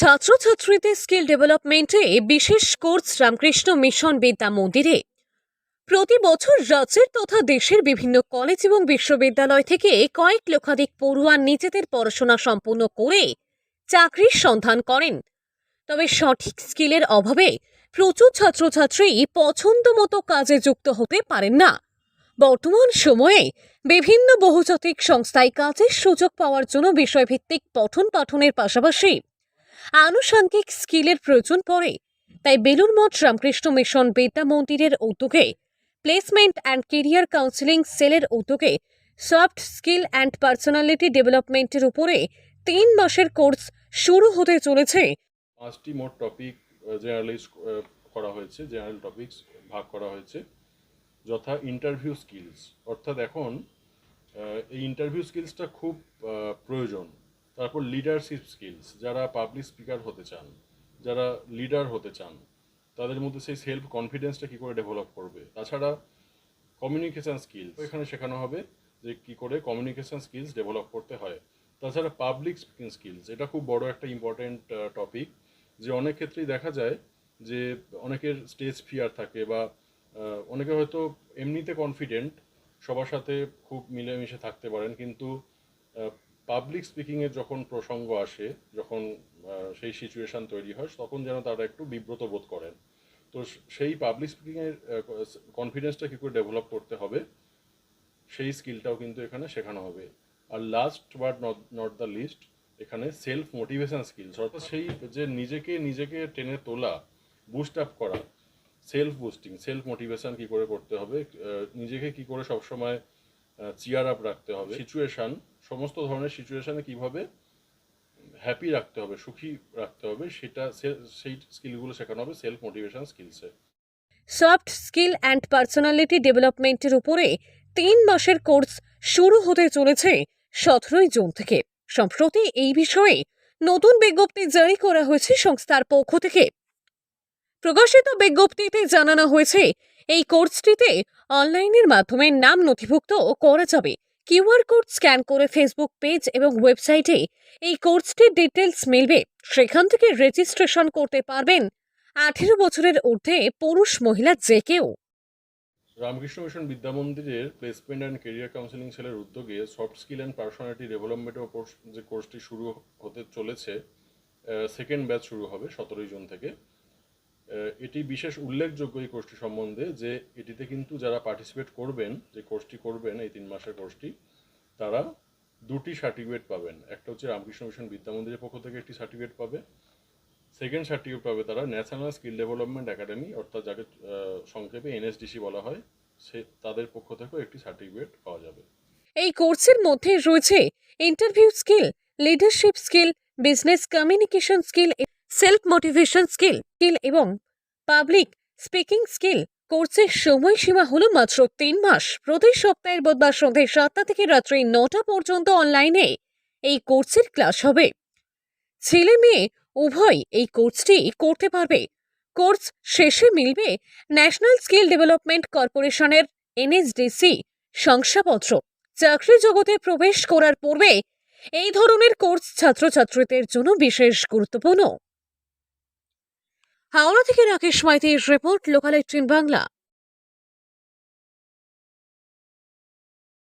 ছাত্রছাত্রীদের স্কিল ডেভেলপমেন্টে বিশেষ course Ramakrishna mission বিদ্যা মন্দিরে। প্রতি বছর রাজ্যের তথা দেশের বিভিন্ন কলেজ এবং বিশ্ববিদ্যালয় থেকে কয়েক লক্ষাধিক পড়ুয়া নিজেদের পড়াশোনা সম্পূর্ণ করে চাকরির সন্ধান করেন। তবে সঠিক স্কিলের অভাবে প্রচুর ছাত্রছাত্রী পছন্দ মতো কাজে যুক্ত হতে পারেন না। বর্তমান সময়ে বিভিন্ন বহুজাতিক সংস্থায় কাজের সুযোগ পাওয়ার জন্য বিষয়ভিত্তিক পঠন পাঠনের পাশাপাশি আনুষঙ্গিক স্কিলের প্রয়োজন পড়ে। তাই বেলুর মঠ রামকৃষ্ণ মিশন বিদ্যা মন্দিরের উদ্যোগে প্লেসমেন্ট অ্যান্ড কেরিয়ার কাউন্সিলিং সেলের উদ্যোগে সফট স্কিল অ্যান্ড পার্সোনালিটি ডেভেলপমেন্টের উপরে তিন মাসের কোর্স শুরু হতে চলেছে। পাঁচটি মোট টপিক জেনারেলাইজ করা হয়েছে জেনারেল টপিকস ভাগ করা হয়েছে। যথা ইন্টারভিউ স্কিলস অর্থাৎ এখন এই ইন্টারভিউ স্কিলসটা খুব প্রয়োজন। তারপর লিডারশিপ স্কিলস যারা পাবলিক স্পিকার হতে চান, যারা লিডার হতে চান, তাদের মধ্যে সেই সেলফ কনফিডেন্সটা কী করে ডেভেলপ করবে? তাছাড়া কমিউনিকেশন স্কিলস এখানে শেখানো হবে যে কী করে কমিউনিকেশন স্কিলস ডেভেলপ করতে হয়। তাছাড়া পাবলিক স্পিকিং স্কিলস এটা খুব বড় একটা ইম্পর্টেন্ট টপিক যে অনেক ক্ষেত্রেই দেখা যায় যে অনেকের স্টেজ ফিয়ার থাকে বা অনেকে হয়তো এমনিতে কনফিডেন্ট সবার সাথে খুব মিলেমিশে থাকতে পারেন, কিন্তু পাবলিক স্পিকিংয়ের যখন প্রসঙ্গ আসে, যখন সেই সিচুয়েশন তৈরি হয়, তখন যেন তারা একটু বিব্রত বোধ করেন। তো সেই পাবলিক স্পিকিংয়ের কনফিডেন্সটা কী করে ডেভেলপ করতে হবে, সেই স্কিলটাও কিন্তু এখানে শেখানো হবে। আর last but not not the least এখানে সেলফ মোটিভেশন স্কিলস অর্থাৎ সেই যে নিজেকে নিজেকে টেনে তোলা বুস্ট আপ করা সেলফ বুস্টিং সেলফ মোটিভেশন কী করে করতে হবে নিজেকে কী করে সবসময় চিয়ার আপ রাখতে হবে। সিচুয়েশান সমস্ত ধরনের সিচুয়েশানে কীভাবে হ্যাপি রাখতে হবে সুখী রাখতে হবে সেটা সে- সেই স্কিলগুলো শেখানো হবে সেলফ মোটিভেশন স্কিলসে সফট স্কিল অ্যান্ড পার্সোনালিটি ডেভেলপমেন্টের উপরে তিন মাসের কোর্স শুরু হতে চলেছে সতেরোই জুন থেকে। সম্প্রতি এই বিষয়ে নতুন বিজ্ঞপ্তি জারি করা হয়েছে সংস্থার পক্ষ থেকে। প্রকাশিত বিজ্ঞপ্তিতে জানানো হয়েছে, এই কোর্সটিতে অনলাইনের মাধ্যমে নাম নথিভুক্ত করা যাবে। কিউআর কোড স্ক্যান করে ফেসবুক পেজ এবং ওয়েবসাইটে এই কোর্সটির ডিটেলস মিলবে। সেখান থেকে রেজিস্ট্রেশন করতে পারবেন আঠেরো বছরের ঊর্ধ্বে পুরুষ মহিলা যে কেউ। রামকৃষ্ণ মিশন বিদ্যা মন্দিরের প্লেসমেন্ট অ্যান্ড কেরিয়ার কাউন্সিলিং সেলের উদ্যোগে সফট স্কিল অ্যান্ড পার্সোনালিটি ডেভেলপমেন্টের ওপর যে কোর্সটি শুরু হতে চলেছে সেকেন্ড ব্যাচ শুরু হবে সতেরোই জুন থেকে। এটি বিশেষ উল্লেখযোগ্য এই কোর্সটি সম্বন্ধে যে এটিতে কিন্তু যারা পার্টিসিপেট করবেন, যে কোর্সটি করবেন, এই তিন মাসের কোর্সটি, তারা দুটি সার্টিফিকেট পাবেন। একটা হচ্ছে রামকৃষ্ণ মিশন বিদ্যা মন্দিরের পক্ষ থেকে একটি সার্টিফিকেট পাবে। সেকেন্ড সার্টিফিকেট পাবে তারা ন্যাশনাল স্কিল ডেভেলপমেন্ট একাডেমি অর্থাৎ যাকে সংক্ষেপে এনএসডিসি বলা হয়, সে, তাদের পক্ষ থেকেও একটি সার্টিফিকেট পাওয়া যাবে। এই কোর্সের মধ্যে রয়েছে interview skill leadership skill business communication skill self motivation skill skill এবং পাবলিক স্পিকিং স্কিল কোর্সের সময়সীমা হল মাত্র তিন মাস। প্রতি সপ্তাহের বুধবার সন্ধ্যে সাতটা থেকে রাত্রি নটা পর্যন্ত অনলাইনে এই কোর্সের ক্লাস হবে। ছেলে মেয়ে উভয় এই কোর্সটি করতে পারবে। কোর্স শেষে মিলবে ন্যাশনাল স্কিল ডেভেলপমেন্ট কর্পোরেশনের এনএসডিসি শংসাপত্র। চাকরি জগতে প্রবেশ করার পূর্বে এই ধরনের কোর্স ছাত্রছাত্রীদের জন্য বিশেষ গুরুত্বপূর্ণ। হাওড়া থেকে রাকেশ মাইতির রিপোর্ট লোকাল এইটিন বাংলা।